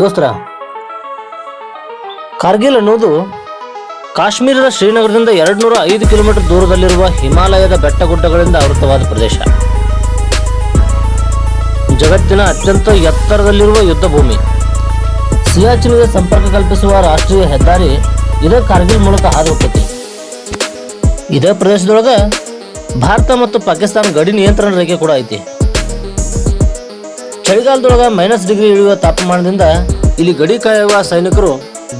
ದೋಸ್ತರ, ಕಾರ್ಗಿಲ್ ಅನ್ನೋದು ಕಾಶ್ಮೀರದ ಶ್ರೀನಗರದಿಂದ ಎರಡು ನೂರ ಐದು ಕಿಲೋಮೀಟರ್ ದೂರದಲ್ಲಿರುವ ಹಿಮಾಲಯದ ಬೆಟ್ಟಗುಡ್ಡಗಳಿಂದ ಆವೃತವಾದ ಪ್ರದೇಶ. ಜಗತ್ತಿನ ಅತ್ಯಂತ ಎತ್ತರದಲ್ಲಿರುವ ಯುದ್ಧ ಭೂಮಿ ಸಿಯಾಚಿನ್ಗೆ ಸಂಪರ್ಕ ಕಲ್ಪಿಸುವ ರಾಷ್ಟ್ರೀಯ ಹೆದ್ದಾರಿ ಇದೇ ಕಾರ್ಗಿಲ್ ಮೂಲಕ ಹಾದು ಹೋಗ್ತೈತಿ ಇದೇ ಪ್ರದೇಶದೊಳಗೆ ಭಾರತ ಮತ್ತು ಪಾಕಿಸ್ತಾನ ಗಡಿ ನಿಯಂತ್ರಣ ರೇಖೆ ಕೂಡ ಐತಿ. ಚಳಿಗಾಲದೊಳಗ ಮೈನಸ್ ಡಿಗ್ರಿ ಇಳಿಯುವ ತಾಪಮಾನದಿಂದ ಇಲ್ಲಿ ಗಡಿ ಕಾಯುವ ಸೈನಿಕರು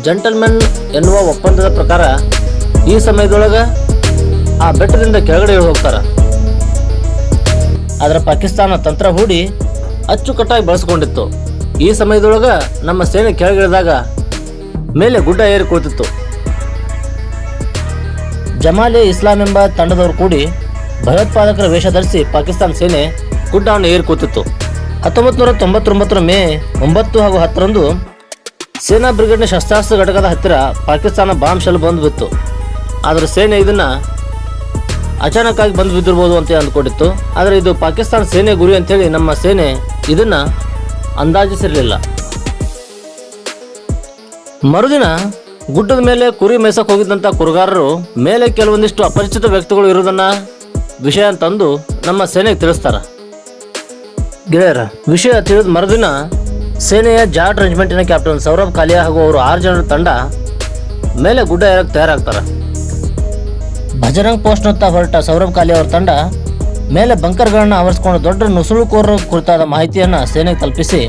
ಜಂಟಲ್ಮೆನ್ ಎನ್ನುವ ಒಪ್ಪಂದದ ಪ್ರಕಾರ ಈ ಸಮಯದೊಳಗ ಆ ಬೆಟ್ಟದಿಂದ ಕೆಳಗಡೆ ಹೋಗ್ತಾರ. ಆದ್ರೆ ಪಾಕಿಸ್ತಾನ ತಂತ್ರ ಹೂಡಿ ಅಚ್ಚುಕಟ್ಟಾಗಿ ಬಳಸ್ಕೊಂಡಿತ್ತು. ಈ ಸಮಯದೊಳಗ ನಮ್ಮ ಸೇನೆ ಕೆಳಗಿಳಿದಾಗ ಮೇಲೆ ಗುಡ್ಡ ಏರಿ ಕುಳಿತಿತ್ತು. ಜಮಾಲೆ ಇಸ್ಲಾಂ ಎಂಬ ತಂಡದವರು ಕೂಡಿ ಭಯೋತ್ಪಾದಕರ ವೇಷ ಧರಿಸಿ ಪಾಕಿಸ್ತಾನ ಸೇನೆ ಗುಡ್ಡವನ್ನು ಏರಿ ಕೂತಿತ್ತು ಹತ್ತೊಂಬತ್ತು ನೂರ ತೊಂಬತ್ತೊಂಬತ್ತರ ಮೇ ಒಂಬತ್ತು ಹಾಗೂ ಹತ್ತರಂದು ಸೇನಾ ಬ್ರಿಗೇಡ್ನ ಶಸ್ತ್ರಾಸ್ತ್ರ ಘಟಕದ ಹತ್ತಿರ ಪಾಕಿಸ್ತಾನ ಬಾಂಬ್ ಶೆಲ್ ಬಂದು ಬಿತ್ತು ಆದರೆ ಸೇನೆ ಇದನ್ನ ಅಚಾನಕ್ ಆಗಿ ಬಂದು ಬಿದ್ದಿರ್ಬೋದು ಅಂತ ಅಂದ್ಕೊಂಡಿತ್ತು. ಆದರೆ ಇದು ಪಾಕಿಸ್ತಾನ ಸೇನೆ ಗುರಿ ಅಂತೇಳಿ ನಮ್ಮ ಸೇನೆ ಇದನ್ನ ಅಂದಾಜಿಸಿರಲಿಲ್ಲ. ಮರುದಿನ ಗುಡ್ಡದ ಮೇಲೆ ಕುರಿ ಮೇಸಕ್ಕೆ ಹೋಗಿದ್ದಂಥ ಕುರುಗಾರರು ಮೇಲೆ ಕೆಲವೊಂದಿಷ್ಟು ಅಪರಿಚಿತ ವ್ಯಕ್ತಿಗಳು ಇರೋದನ್ನ ವಿಷಯ ಅಂತಂದು ನಮ್ಮ ಸೇನೆಗೆ ತಿಳಿಸ್ತಾರ. ಗೆಳೆಯರ, ವಿಷಯ ತಿಳಿದ ಮರುದಿನ ಸೇನೆಯ ಜಾಟ್ ರೆಜಿಮೆಂಟಿನ ಕ್ಯಾಪ್ಟನ್ ಸೌರಭ್ ಕಾಲಿಯಾ ಹಾಗೂ ಅವರು ಆರು ಜನರ ತಂಡ ಮೇಲೆ ಗುಡ್ಡ ಏರಕ್ಕೆ ತಯಾರಾಗ್ತಾರೆ. ಭಜರಂಗ್ ಪೋಸ್ಟ್ನತ್ತ ಹೊರಟ ಸೌರಭ್ ಕಾಲಿಯಾ ಅವರ ತಂಡ ಮೇಲೆ ಬಂಕರ್ಗಳನ್ನು ಆವರಿಸಿಕೊಂಡು ದೊಡ್ಡ ನುಸುಳುಕೋರರ ಕುರಿತಾದ ಮಾಹಿತಿಯನ್ನು ಸೇನೆಗೆ ತಲುಪಿಸಿ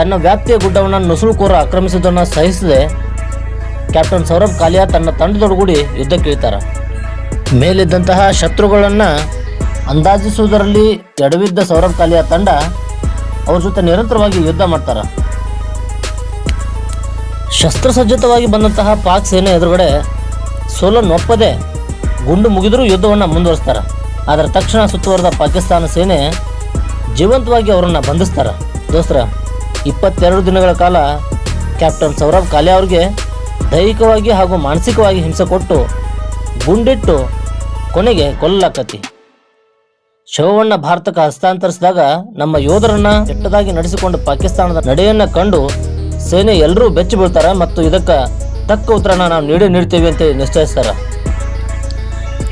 ತನ್ನ ವ್ಯಾಪ್ತಿಯ ಗುಡ್ಡವನ್ನು ನುಸುಳುಕೋರ ಆಕ್ರಮಿಸಿದ್ದನ್ನು ಸಹಿಸದೆ ಕ್ಯಾಪ್ಟನ್ ಸೌರಭ್ ಕಾಲಿಯಾ ತನ್ನ ತಂಡದೊಡಗೂಡಿ ಯುದ್ಧಕ್ಕಿಳಿತಾರೆ. ಮೇಲಿದ್ದಂತಹ ಶತ್ರುಗಳನ್ನು ಅಂದಾಜಿಸುವುದರಲ್ಲಿ ಎಡವಿದ್ದ ಸೌರಭ್ ಕಾಲಿಯ ತಂಡ ಅವ್ರ ಜೊತೆ ನಿರಂತರವಾಗಿ ಯುದ್ಧ ಮಾಡ್ತಾರ. ಶಸ್ತ್ರಸಜ್ಜಿತವಾಗಿ ಬಂದಂತಹ ಪಾಕ್ ಸೇನೆ ಎದುರುಗಡೆ ಸೋಲನ್ನೊಪ್ಪದೆ ಗುಂಡು ಮುಗಿದರೂ ಯುದ್ಧವನ್ನು ಮುಂದುವರಿಸ್ತಾರೆ. ಆದರೆ ತಕ್ಷಣ ಸುತ್ತುವರೆದ ಪಾಕಿಸ್ತಾನ ಸೇನೆ ಜೀವಂತವಾಗಿ ಅವರನ್ನು ಬಂಧಿಸ್ತಾರ. ದೋಸ್ತರ, ಇಪ್ಪತ್ತೆರಡು ದಿನಗಳ ಕಾಲ ಕ್ಯಾಪ್ಟನ್ ಸೌರಭ್ ಕಾಲೆ ಅವ್ರಿಗೆ ದೈಹಿಕವಾಗಿ ಹಾಗೂ ಮಾನಸಿಕವಾಗಿ ಹಿಂಸೆ ಕೊಟ್ಟು ಗುಂಡಿಟ್ಟು ಕೊನೆಗೆ ಕೊಲ್ಲಲಾಕತಿ ಶವವನ್ನ ಭಾರತಕ್ಕೆ ಹಸ್ತಾಂತರಿಸಿದಾಗ ನಮ್ಮ ಯೋಧರನ್ನ ಕೆಟ್ಟದಾಗಿ ನಡೆಸಿಕೊಂಡು ಪಾಕಿಸ್ತಾನದ ನಡೆಯನ್ನ ಕಂಡು ಸೇನೆ ಎಲ್ಲರೂ ಬೆಚ್ಚಿ ಬೀಳ್ತಾರ ಮತ್ತು ಇದಕ್ಕ ತಕ್ಕ ಉತ್ತರನ ನಾವು ನೀಡೇ ನೀಡ್ತೇವೆ ಅಂತ ನಿಶ್ಚಯಿಸ್ತಾರ.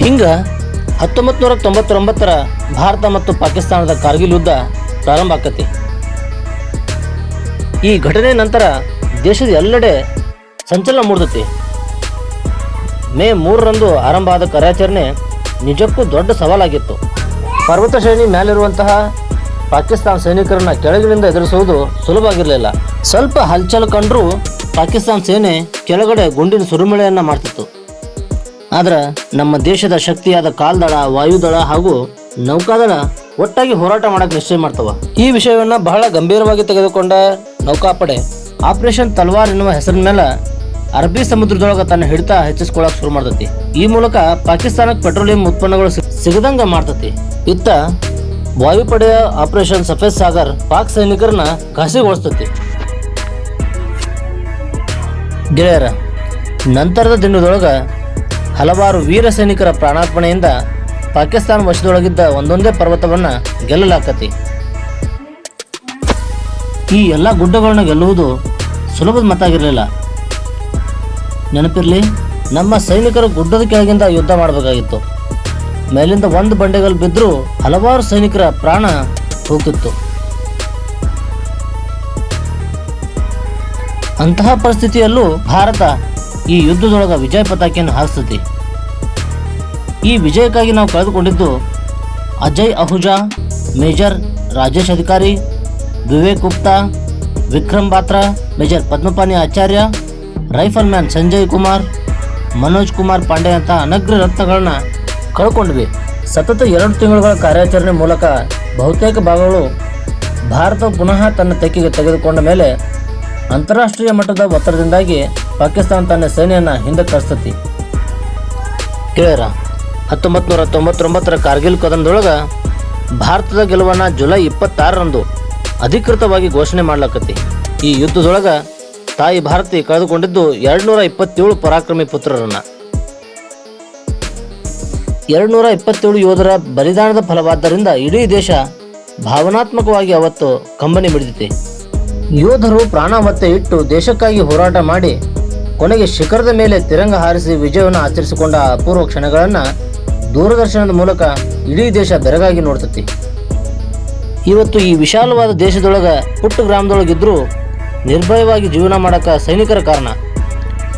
ಹಿಂಗ ಹತ್ತೊಂಬತ್ತು ನೂರ ತೊಂಬತ್ತೊಂಬತ್ತರ ಭಾರತ ಮತ್ತು ಪಾಕಿಸ್ತಾನದ ಕಾರ್ಗಿಲ್ ಯುದ್ಧ ಪ್ರಾರಂಭ ಆಕತಿ. ಈ ಘಟನೆ ನಂತರ ದೇಶದ ಎಲ್ಲೆಡೆ ಸಂಚಲನ ಮೂಡ್ತತಿ. ಮೇ ಮೂರರಂದು ಆರಂಭ ಆದ ಕಾರ್ಯಾಚರಣೆ ನಿಜಕ್ಕೂ ದೊಡ್ಡ ಸವಾಲಾಗಿತ್ತು. ಪರ್ವತ ಶ್ರೇಣಿ ಮೇಲಿರುವಂತಹ ಪಾಕಿಸ್ತಾನ ಸೈನಿಕರನ್ನ ಕೆಳಗಿನಿಂದ ಎದುರಿಸುವುದು ಸುಲಭ ಆಗಿರಲಿಲ್ಲ ಸ್ವಲ್ಪ ಹಲ್ಚಲ್ ಕಂಡರೂ ಪಾಕಿಸ್ತಾನ ಸೇನೆ ಕೆಳಗಡೆ ಗುಂಡಿನ ಸುರಿಮಳೆಯನ್ನ ಮಾಡ್ತಿತ್ತು. ಆದ್ರೆ ನಮ್ಮ ದೇಶದ ಶಕ್ತಿಯಾದ ಕಾಲ್ದಳ, ವಾಯುದಳ ಹಾಗೂ ನೌಕಾದಳ ಒಟ್ಟಾಗಿ ಹೋರಾಟ ಮಾಡಕ್ಕೆ ನಿಶ್ಚಯ ಮಾಡ್ತವ. ಈ ವಿಷಯವನ್ನ ಬಹಳ ಗಂಭೀರವಾಗಿ ತೆಗೆದುಕೊಂಡ ನೌಕಾಪಡೆ ಆಪರೇಷನ್ ತಲ್ವಾರ್ ಎನ್ನುವ ಹೆಸರಿನ ಮೇಲೆ ಅರಬ್ಬಿ ಸಮುದ್ರದೊಳಗ ತನ್ನ ಹಿಡಿತ ಹೆಚ್ಚಿಸ್ಕೊಳಕ್ ಶುರು ಮಾಡ್ತತಿ. ಈ ಮೂಲಕ ಪಾಕಿಸ್ತಾನಕ್ಕೆ ಪೆಟ್ರೋಲಿಯಂ ಉತ್ಪನ್ನಗಳು ಸಿಗದಂಗ ಮಾಡ್ತತಿ. ಇತ್ತ ವಾಯುಪಡೆಯ ಆಪರೇಷನ್ ಸಫೇದ್ ಸಾಗರ್ ಪಾಕ್ ಸೈನಿಕರನ್ನ ಖಾಸಗಿಗೊಳಿಸ್ತತಿ ಗೆಳೆಯರ, ನಂತರದ ದಿನದೊಳಗ ಹಲವಾರು ವೀರ ಸೈನಿಕರ ಪ್ರಾಣಾರ್ಪಣೆಯಿಂದ ಪಾಕಿಸ್ತಾನ ವಶದೊಳಗಿದ್ದ ಒಂದೊಂದೇ ಪರ್ವತವನ್ನ ಗೆಲ್ಲಲಾಕತಿ. ಈ ಎಲ್ಲ ಗುಡ್ಡಗಳನ್ನ ಗೆಲ್ಲುವುದು ಸುಲಭದ ಮತ್ತಾಗಿರಲಿಲ್ಲ ನೆನಪಿರ್ಲಿ, ನಮ್ಮ ಸೈನಿಕರು ಗುಡ್ಡದ ಕೆಳಗಿಂದ ಯುದ್ಧ ಮಾಡಬೇಕಾಗಿತ್ತು. ಮೇಲಿಂದ ಒಂದು ಬಂಡೆಗಳು ಬಿದ್ದರೂ ಹಲವಾರು ಸೈನಿಕರ ಪ್ರಾಣ ಹೋಗ್ತಿತ್ತು. ಅಂತಹ ಪರಿಸ್ಥಿತಿಯಲ್ಲೂ ಭಾರತ ಈ ಯುದ್ಧದೊಳಗ ವಿಜಯ ಪತಾಕೆಯನ್ನು ಹಾರಿಸ್ತತಿ. ಈ ವಿಜಯಕ್ಕಾಗಿ ನಾವು ಕಳೆದುಕೊಂಡಿದ್ದು Ajay Ahuja, major Rajesh Adhikari, Vivek Gupta, Vikram Batra, major Padmapani Acharya rifleman Sanjay Kumar, Manoj Kumar Pande ಅಂತ ಅನಗ್ರ ರತ್ನಗಳನ್ನ ಕಳ್ಕೊಂಡ್ವಿ. ಸತತ ಎರಡು ತಿಂಗಳುಗಳ ಕಾರ್ಯಾಚರಣೆ ಮೂಲಕ ಬಹುತೇಕ ಭಾಗಗಳು ಭಾರತ ಪುನಃ ತನ್ನ ತೆಕ್ಕಿಗೆ ತೆಗೆದುಕೊಂಡ ಮೇಲೆ ಅಂತಾರಾಷ್ಟ್ರೀಯ ಮಟ್ಟದ ಒತ್ತಡದಿಂದಾಗಿ ಪಾಕಿಸ್ತಾನ ತನ್ನ ಸೇನೆಯನ್ನು ಹಿಂದೆ ಕಳಿಸ್ತತಿ. ಕೇಳ್ಯಾರ ಹತ್ತೊಂಬತ್ತು ನೂರ ತೊಂಬತ್ತೊಂಬತ್ತರ ಕಾರ್ಗಿಲ್ ಕದನದೊಳಗೆ ಭಾರತದ ಗೆಲುವನ್ನು ಜುಲೈ ಇಪ್ಪತ್ತಾರರಂದು ಅಧಿಕೃತವಾಗಿ ಘೋಷಣೆ ಮಾಡ್ಲಕತಿ ಈ ಯುದ್ಧದೊಳಗ ತಾಯಿ ಭಾರತಿ ಕಳೆದುಕೊಂಡಿದ್ದು ಎರಡ್ನೂರ ಇಪ್ಪತ್ತೇಳು ಪರಾಕ್ರಮಿ ಪುತ್ರರನ್ನ. ಎರಡ್ನೂರ ಇಪ್ಪತ್ತೇಳು ಯೋಧರ ಬಲಿದಾನದ ಫಲವಾದ್ದರಿಂದ ಇಡೀ ದೇಶ ಭಾವನಾತ್ಮಕವಾಗಿ ಅವತ್ತು ಕಂಬನಿ ಮಿಡಿದಿದೆ. ಯೋಧರು ಪ್ರಾಣ ಮತ್ತೆ ಇಟ್ಟು ದೇಶಕ್ಕಾಗಿ ಹೋರಾಟ ಮಾಡಿ ಕೊನೆಗೆ ಶಿಖರದ ಮೇಲೆ ತಿರಂಗ ಹಾರಿಸಿ ವಿಜಯವನ್ನು ಆಚರಿಸಿಕೊಂಡ ಅಪೂರ್ವ ಕ್ಷಣಗಳನ್ನು ದೂರದರ್ಶನದ ಮೂಲಕ ಇಡೀ ದೇಶ ಬೆರಗಾಗಿ ನೋಡ್ತತಿ. ಇವತ್ತು ಈ ವಿಶಾಲವಾದ ದೇಶದೊಳಗ ಪುಟ್ಟ ಗ್ರಾಮದೊಳಗಿದ್ರೂ ನಿರ್ಭಯವಾಗಿ ಜೀವನ ಮಾಡಕ ಸೈನಿಕರ ಕಾರಣ.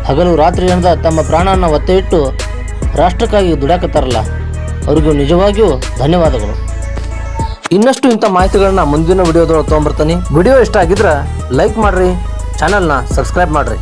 ಹಗಲು ರಾತ್ರಿ ಎನ್ನದ ತಮ್ಮ ಪ್ರಾಣವನ್ನು ಒತ್ತೆ ಇಟ್ಟು ರಾಷ್ಟ್ರಕ್ಕಾಗಿ ದುಡಾಕತ್ತಾರಲ್ಲ ಅವ್ರಿಗೂ ನಿಜವಾಗಿಯೂ ಧನ್ಯವಾದಗಳು. ಇನ್ನಷ್ಟು ಇಂಥ ಮಾಹಿತಿಗಳನ್ನ ಮುಂದಿನ ವಿಡಿಯೋದೊಳಗೆ ತೊಗೊಂಬರ್ತೀನಿ ವಿಡಿಯೋ ಇಷ್ಟ ಆಗಿದ್ರೆ ಲೈಕ್ ಮಾಡಿರಿ, ಚಾನಲ್ನ ಸಬ್ಸ್ಕ್ರೈಬ್ ಮಾಡಿರಿ.